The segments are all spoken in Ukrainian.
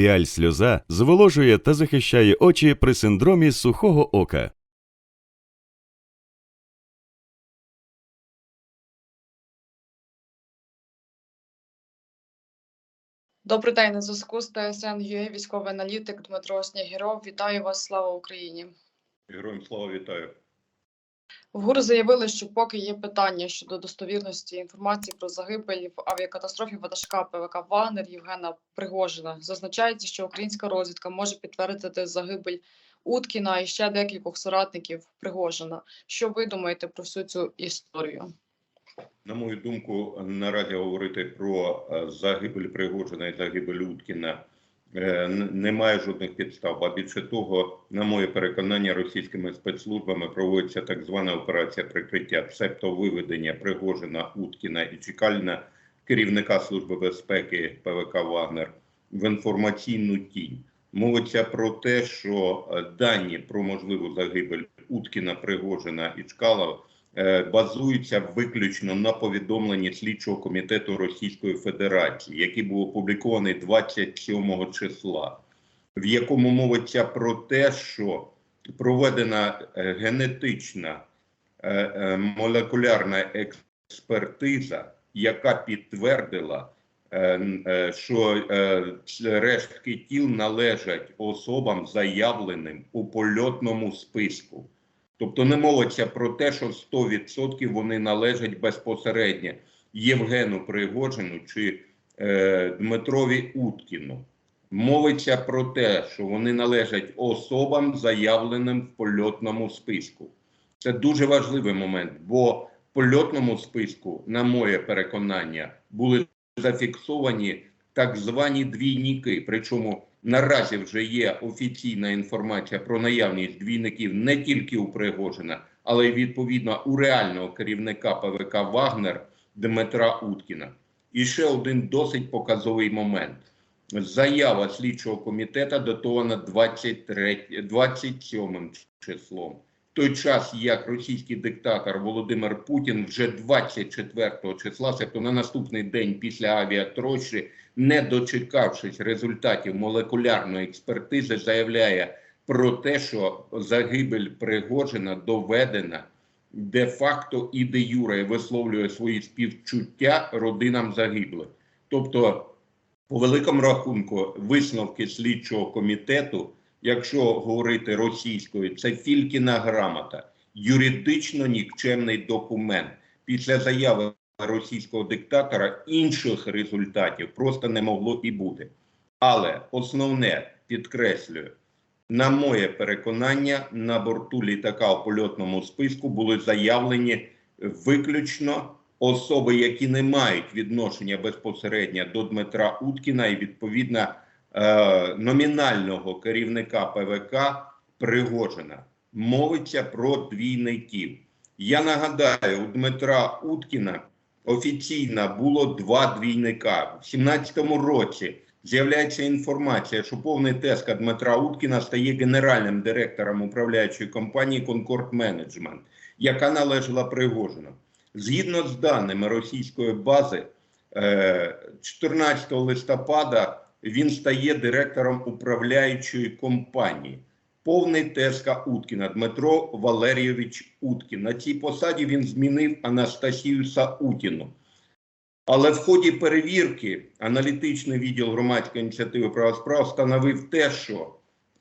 Піаль сльоза зволожує та захищає очі при синдромі сухого ока. Добрий день на зв'язку з ТСН ЮЕ, військовий аналітик Дмитро Снігіров. Вітаю вас, слава Україні. Героям слава вітаю. В ГУР заявили, що поки є питання щодо достовірності інформації про загибель в авіакатастрофі ватажка ПВК Вагнер Євгена Пригожина. Зазначається, що українська розвідка може підтвердити загибель Уткіна і ще декількох соратників Пригожина. Що ви думаєте про всю цю історію? На мою думку, наразі говорити про е, загибель Пригожина і загибель Уткіна немає жодних підстав. А більше того, на моє переконання, російськими спецслужбами проводиться так звана операція прикриття, цебто виведення Пригожина, Уткіна і Чекальна, керівника служби безпеки ПВК Вагнер, в інформаційну тінь. Мовиться про те, що е, дані про можливу загибель Уткіна, Пригожина і Чкалова е, базуються виключно на повідомленні слідчого комітету Російської Федерації, який був опублікований 27 числа, в якому мовиться про те, що проведена е, генетична е, молекулярна експертиза, яка підтвердила, що рештки тіл належать особам, заявленим у польотному списку. Тобто не мовиться про те, що 100% вони належать безпосередньо Євгену Пригожину чи е, Дмитрові Уткіну. Мовиться про те, що вони належать особам, заявленим в польотному списку. Це дуже важливий момент, бо в польотному списку, на моє переконання, були зафіксовані так звані двійники. Причому наразі вже є офіційна інформація про наявність двійників не тільки у Пригожина, але й відповідно у реального керівника ПВК Вагнер Дмитра Уткіна. І ще один досить показовий момент. Заява слідчого комітету датована 23, 27 числом. Той час, як російський диктатор Володимир Путін вже 24 числа, тобто на наступний день після авіатрощі, не дочекавшись результатів молекулярної експертизи, заявляє про те, що загибель Пригожина доведена де-факто і де юре висловлює свої співчуття родинам загиблих. Тобто, по великому рахунку, висновки слідчого комітету, якщо говорити російською, це Фількіна грамота, юридично нікчемний документ. Після заяви російського диктатора інших результатів просто не могло і бути. Але основне підкреслюю, на моє переконання, на борту літака у польотному списку були заявлені виключно особи, які не мають відношення безпосередньо до Дмитра Уткіна і відповідно е, номінального керівника ПВК Пригожина. Мовиться про двійників. Я нагадаю, у Дмитра Уткіна офіційно було два двійника. В 17-му році з'являється інформація, що повний тезка Дмитра Уткіна стає генеральним директором управляючої компанії Concord Management, яка належала Пригожину. Згідно з даними російської бази, е, 14 листопада він стає директором управляючої компанії. Повний тезка Уткіна Дмитро Валерійович Уткін. На цій посаді він змінив Анастасію Саутіну. Але в ході перевірки аналітичний відділ громадської ініціативи права справ встановив те, що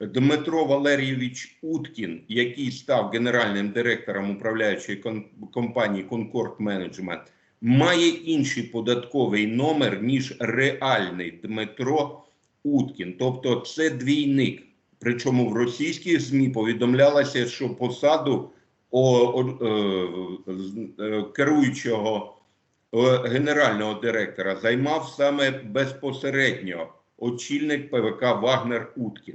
Дмитро Валерійович Уткін, який став генеральним директором управляючої компанії Concord Management, має інший податковий номер, ніж реальний Дмитро Уткін. Тобто це двійник. Причому в російських ЗМІ повідомлялося, що посаду о, о, е, з- е, керуючого е, генерального директора займав саме безпосередньо очільник ПВК Вагнер Уткін.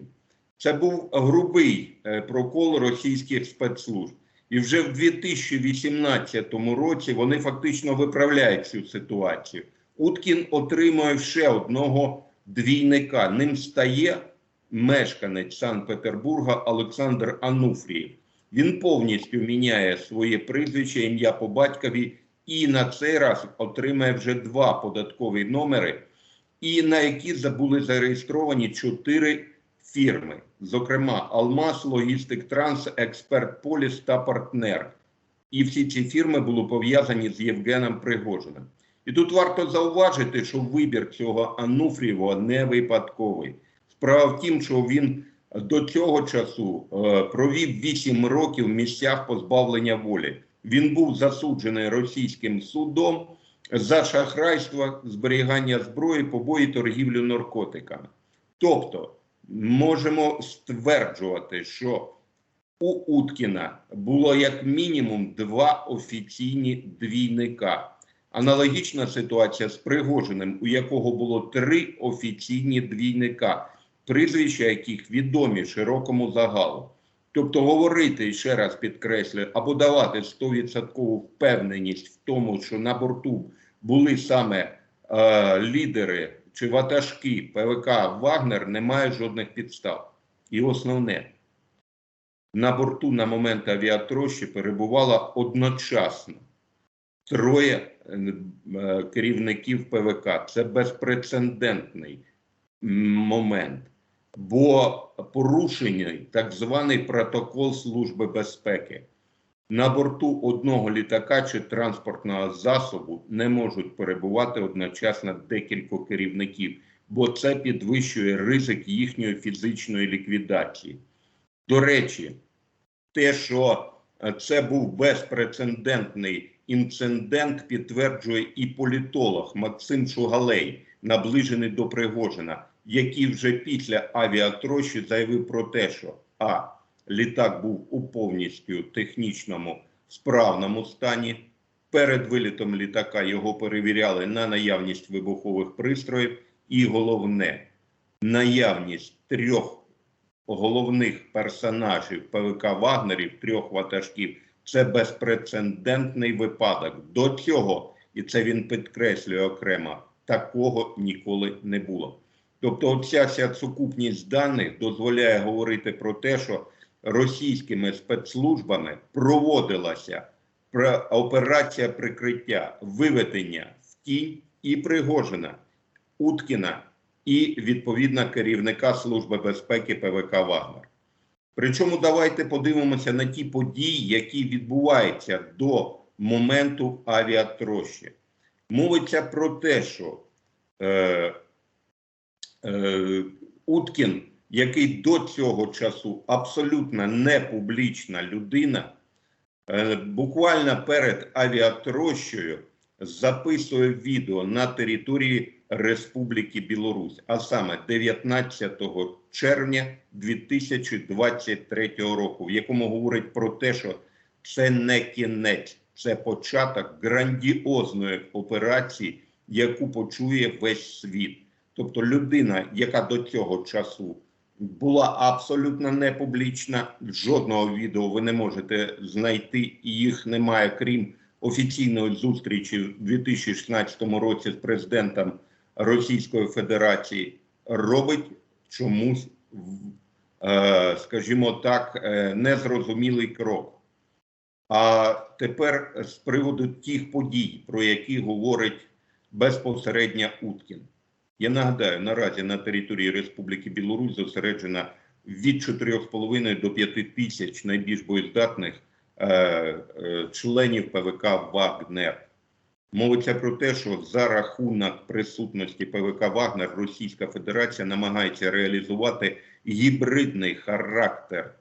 Це був грубий е, прокол російських спецслужб. І вже в 2018 році вони фактично виправляють цю ситуацію. Уткін отримує ще одного двійника. Ним стає мешканець Санкт-Петербурга Олександр Ануфрієв. Він повністю міняє своє прізвище, ім'я по батькові, і на цей раз отримає вже два податкові номери і на які забули зареєстровані чотири фірми, зокрема Алмаз, Логістик Транс, Експерт Поліс та Партнер. І всі ці фірми були пов'язані з Євгеном Пригожиним. І тут варто зауважити, що вибір цього Ануфрієва не випадковий. Справа в тім, що він до цього часу е, провів 8 років в місцях позбавлення волі. Він був засуджений російським судом за шахрайство, зберігання зброї, побої, торгівлю наркотиками. Тобто, можемо стверджувати, що у Уткіна було як мінімум два офіційні двійника. Аналогічна ситуація з Пригожиним, у якого було три офіційні двійника, прізвища яких відомі широкому загалу. Тобто говорити, ще раз підкреслюю, або давати 100% впевненість в тому, що на борту були саме е, лідери чи ватажки ПВК Вагнер, немає жодних підстав. І основне, на борту на момент авіатрощі перебувало одночасно троє керівників ПВК. Це безпрецедентний момент, бо порушений так званий протокол Служби безпеки. На борту одного літака чи транспортного засобу не можуть перебувати одночасно декілька керівників, бо це підвищує ризик їхньої фізичної ліквідації. До речі, те, що е, це був безпрецедентний інцидент, підтверджує і політолог Максим Шугалей, наближений до Пригожина, який вже після авіатрощі заявив про те, що а літак був у повністю технічному справному стані. Перед вилітом літака його перевіряли на наявність вибухових пристроїв, і головне наявність трьох головних персонажів ПВК Вагнерів, трьох ватажків, це безпрецедентний випадок. До цього, і це він підкреслює окремо, такого ніколи не було. Тобто, оця вся сукупність даних дозволяє говорити про те, що російськими спецслужбами проводилася операція прикриття, виведення в тінь і Пригожина, Уткіна і відповідно керівника Служби безпеки ПВК Вагнер. Причому давайте подивимося на ті події, які відбуваються до моменту авіатрощі. Мовиться про те, що е, е, Уткін, який до цього часу абсолютно не публічна людина, е, буквально перед авіатрощею записує відео на території Республіки Білорусь, а саме 19 червня 2023 року, в якому говорить про те, що це не кінець, це початок грандіозної операції, яку почує весь світ. Тобто людина, яка до цього часу була абсолютно не публічна, жодного відео ви не можете знайти, їх немає, крім офіційної зустрічі в 2016 році з президентом Російської Федерації, робить чомусь, е, скажімо так, е, незрозумілий крок. А тепер з приводу тих подій, про які говорить безпосередньо Уткін. Я нагадаю, наразі на території Республіки Білорусь зосереджено від 4,5 до 5 тисяч найбільш боєздатних е, е, членів ПВК Вагнер. Мовиться про те, що за рахунок присутності ПВК Вагнер Російська Федерація намагається реалізувати гібридний характер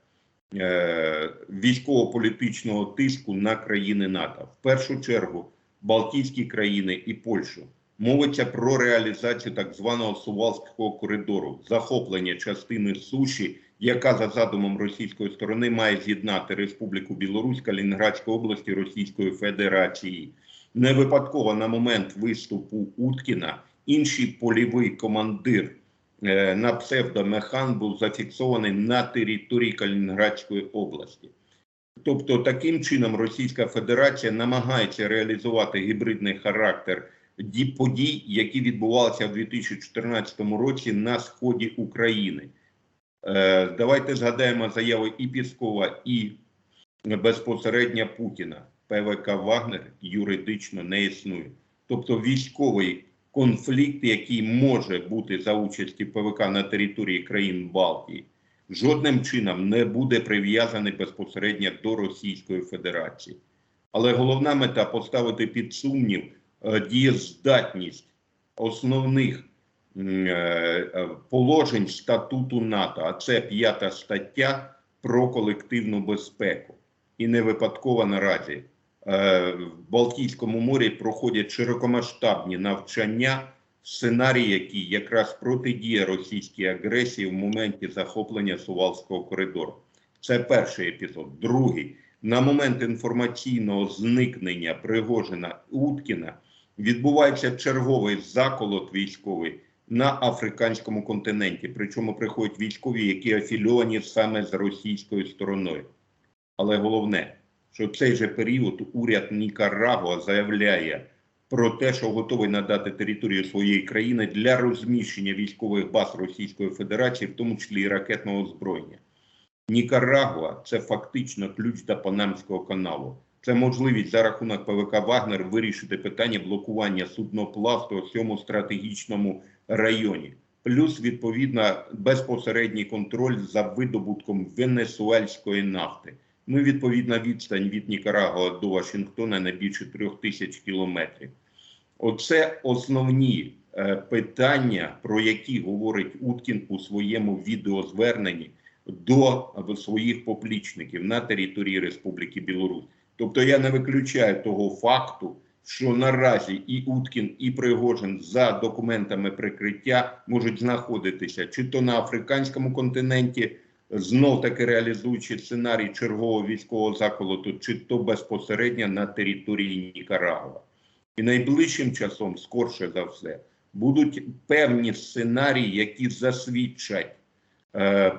е, військово-політичного тиску на країни НАТО. В першу чергу Балтійські країни і Польщу. Мовиться про реалізацію так званого Сувалського коридору, захоплення частини суші, яка за задумом російської сторони має з'єднати Республіку Білорусь, Калінінградську область і Російської Федерації. Не випадково на момент виступу Уткіна інший польовий командир е, на псевдомехан був зафіксований на території Калінінградської області. Тобто, таким чином Російська Федерація намагається реалізувати гібридний характер подій, які відбувалися в 2014 році на сході України. Е, Давайте згадаємо заяви і Піскова, і безпосередньо Путіна. ПВК Вагнер юридично не існує. Тобто військовий конфлікт, який може бути за участі ПВК на території країн Балтії, жодним чином не буде прив'язаний безпосередньо до Російської Федерації. Але головна мета поставити під сумнів дієздатність основних е, е, положень статуту НАТО, а це п'ята стаття про колективну безпеку. І не випадково наразі е, в Балтійському морі проходять широкомасштабні навчання, сценарій, який якраз протидіє російській агресії в моменті захоплення Сувалського коридору. Це перший епізод. Другий на момент інформаційного зникнення Пригожина Уткіна відбувається черговий заколот військовий на африканському континенті. Причому приходять військові, які афільовані саме з російською стороною. Але головне, що в цей же період уряд Нікарагуа заявляє про те, що готовий надати територію своєї країни для розміщення військових баз Російської Федерації, в тому числі і ракетного озброєння. Нікарагуа це фактично ключ до Панамського каналу. Це можливість за рахунок ПВК Вагнер вирішити питання блокування судноплавства у цьому стратегічному районі. Плюс, відповідно, безпосередній контроль за видобутком венесуельської нафти. Ну, і, відповідна відстань від Нікарагуа до Вашингтона не більше трьох тисяч кілометрів. Оце основні е, питання, про які говорить Уткін у своєму відеозверненні до своїх поплічників на території Республіки Білорусь. Тобто я не виключаю того факту, що наразі і Уткін, і Пригожин за документами прикриття можуть знаходитися чи то на африканському континенті, знов таки реалізуючи сценарій чергового військового заколоту, чи то безпосередньо на території Нікарагуа. І найближчим часом, скорше за все, будуть певні сценарії, які засвідчать е,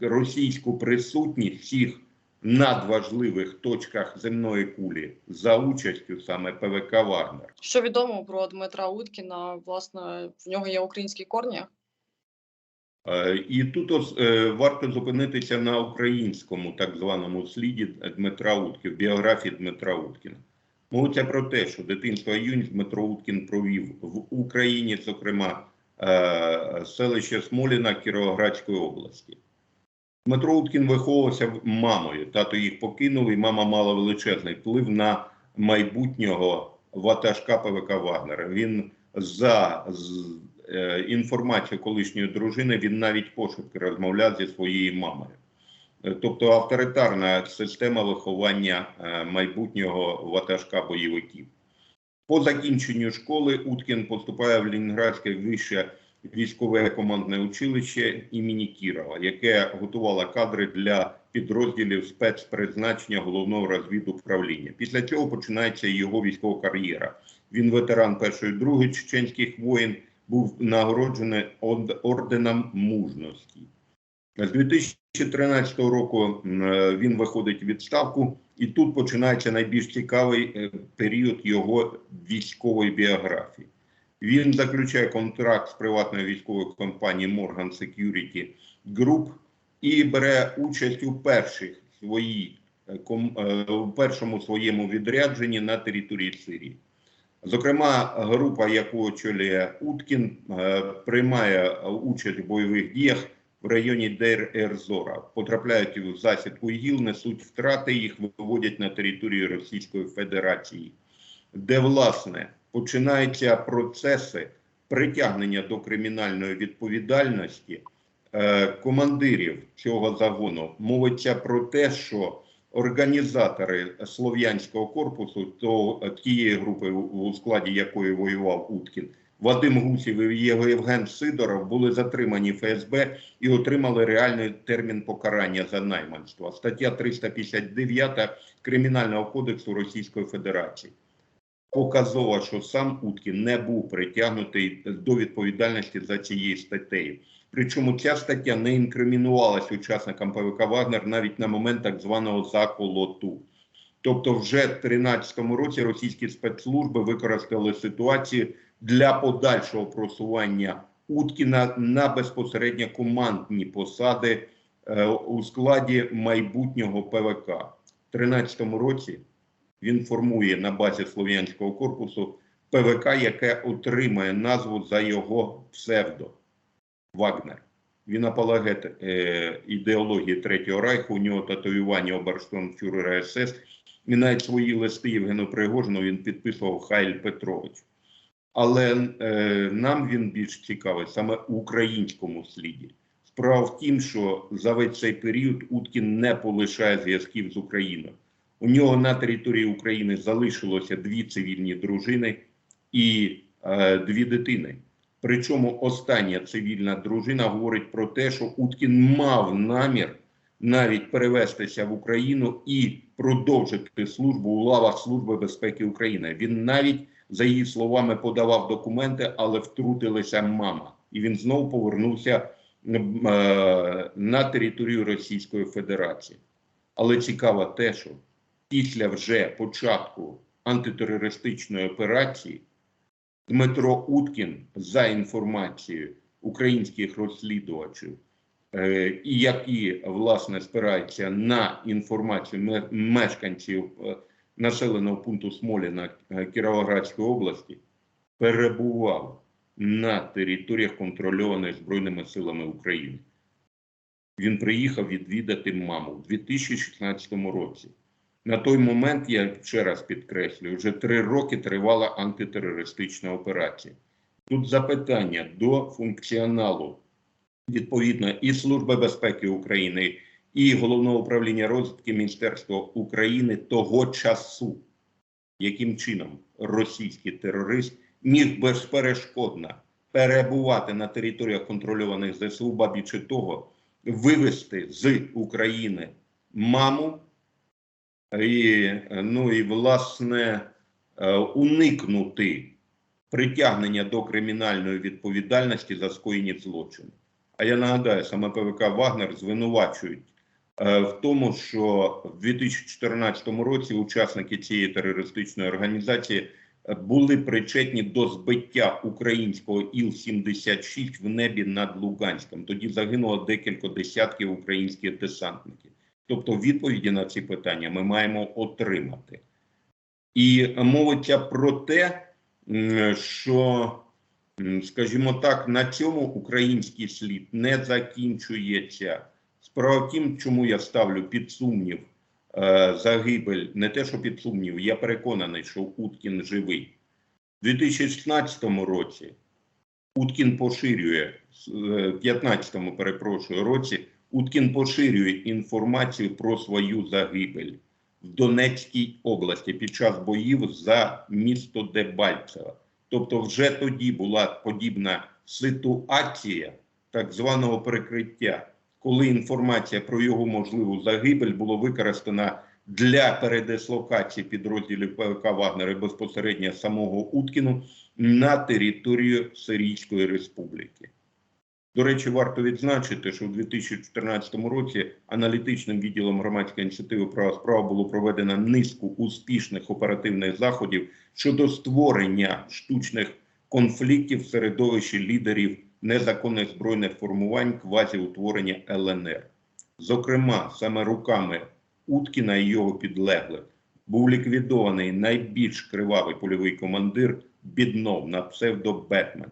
російську присутність всіх надважливих точках земної кулі за участю саме ПВК Вагнер. Що відомо про Дмитра Уткіна? Власне, в нього є українські корні. Е, І тут е, варто зупинитися на українському так званому сліді Дмитра Уткіна, біографії Дмитра Уткіна. Мовиться про те, що дитинство юність Дмитро Уткін провів в Україні, зокрема е, селище Смоліна Кіровоградської області. Дмитро Уткін виховувався мамою. Тато їх покинув, і мама мала величезний вплив на майбутнього ватажка ПВК Вагнера. Він за е, інформацією колишньої дружини він навіть пошепки розмовляв зі своєю мамою. Е, Тобто авторитарна система виховання е, майбутнього ватажка бойовиків. По закінченню школи Уткін поступає в Ленінградське вище військове командне училище імені Кірова, яке готувало кадри для підрозділів спецпризначення головного розвідуправління. Після цього починається його військова кар'єра. Він ветеран першої другої чеченських воєн, був нагороджений орденом мужності. З 2013 року він виходить у відставку, і тут починається найбільш цікавий е, період його військової біографії. Він заключає контракт з приватною військовою компанією Morgan Security Group і бере участь у перших своїй е, е, у першому своєму відрядженні на території Сирії. Зокрема, група, яку очолює Уткін, е, приймає участь в бойових діях в районі Дейр-Ерзора, потрапляють в засідку ІГІЛ, несуть втрати, їх виводять на територію Російської Федерації, де власне починаються процеси притягнення до кримінальної відповідальності е, командирів цього загону. Мовиться про те, що організатори слов'янського корпусу, то е, тієї групи, у складі якої воював Уткін, Вадим Гусів і Євген Сидоров були затримані ФСБ і отримали реальний термін покарання за найманство. Стаття 359 Кримінального кодексу Російської Федерації. Показово, що сам Уткін не був притягнутий до відповідальності за цією статтею. Причому ця стаття не інкримінувалась учасникам ПВК Вагнер навіть на момент так званого заколоту. Тобто, вже в 2013 році російські спецслужби використали ситуацію для подальшого просування Уткіна на безпосередньо командні посади е, у складі майбутнього ПВК. У 2013 році він формує на базі Слов'янського корпусу ПВК, яке отримає назву за його псевдо Вагнер. Він апологет е, ідеології Третього Райху, у нього татуювання оберштонфюрера СС. І навіть свої листи Євгену Пригожину він підписував Хайль Петрович. Але е, нам він більш цікавий саме у українському сліді. Справа в тім, що за весь цей період Уткін не полишає зв'язків з Україною. У нього на території України залишилося дві цивільні дружини і е, дві дитини. Причому остання цивільна дружина говорить про те, що Уткін мав намір навіть перевестися в Україну і продовжити службу у лавах Служби безпеки України. Він навіть, за її словами, подавав документи, але втрутилася мама, і він знову повернувся е, на територію Російської Федерації. Але цікаво те, що після вже початку антитерористичної операції Дмитро Уткін за інформацією українських розслідувачів, е, і які власне спираються на інформацію мешканців е, населеного пункту Смоліна е, Кіровоградської області, перебував на територіях контрольованих Збройними силами України. Він приїхав відвідати маму у 2016 році. На той момент, я ще раз підкреслюю, вже три роки тривала антитерористична операція. Тут запитання до функціоналу відповідно і Служби безпеки України, і Головного управління розвідки Міністерства України того часу, яким чином російський терорист міг безперешкодно перебувати на територіях контрольованих ЗСУ, ба більше того, вивести з України маму і, ну, і власне е, уникнути притягнення до кримінальної відповідальності за скоєні злочини. А я нагадаю, саме ПВК Вагнер звинувачують е, в тому, що в 2014 році учасники цієї терористичної організації е, були причетні до збиття українського Іл-76 в небі над Луганськом. Тоді загинуло декілька десятків українських десантників. Тобто відповіді на ці питання ми маємо отримати. І мовиться про те, що, скажімо так, на цьому український слід не закінчується. Справа в тім, чому я ставлю під сумнів е, загибель, не те, що під сумнів, я переконаний, що Уткін живий. У 2016 році Уткін поширює, в 15-му, перепрошую, році, Уткін поширює інформацію про свою загибель в Донецькій області під час боїв за місто Дебальцево. Тобто, вже тоді була подібна ситуація так званого перекриття, коли інформація про його можливу загибель було використана для передислокації підрозділів ПВК Вагнера безпосередньо самого Уткіну на територію Сирійської Республіки. До речі, варто відзначити, що у 2014 році аналітичним відділом громадської ініціативи права справа було проведено низку успішних оперативних заходів щодо створення штучних конфліктів в середовищі лідерів незаконних збройних формувань квазіутворення ЛНР. Зокрема, саме руками Уткіна і його підлеглих був ліквідований найбільш кривавий польовий командир Біднов на псевдо Бетмен.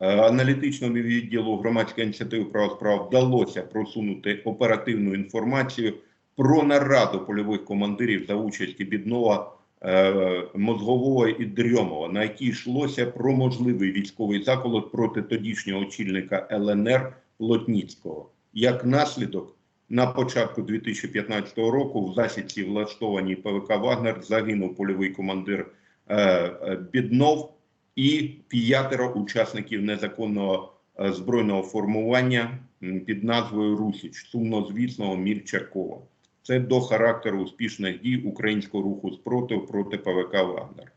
Е, Аналітичному відділу громадської ініціативи права справ вдалося просунути оперативну інформацію про нараду польових командирів за участі Біднова, е, Мозгового і Дрьомова, на якій йшлося про можливий військовий заколот проти тодішнього очільника ЛНР Плотніцького. Як наслідок, на початку 2015 року в засідці, влаштованій ПВК Вагнер, загинув польовий командир е, Біднов і п'ятеро учасників незаконного е, збройного формування під назвою Русіч, сумнозвісного Мірчакова. Це до характеру успішних дій українського руху спротив проти ПВК Вагнер.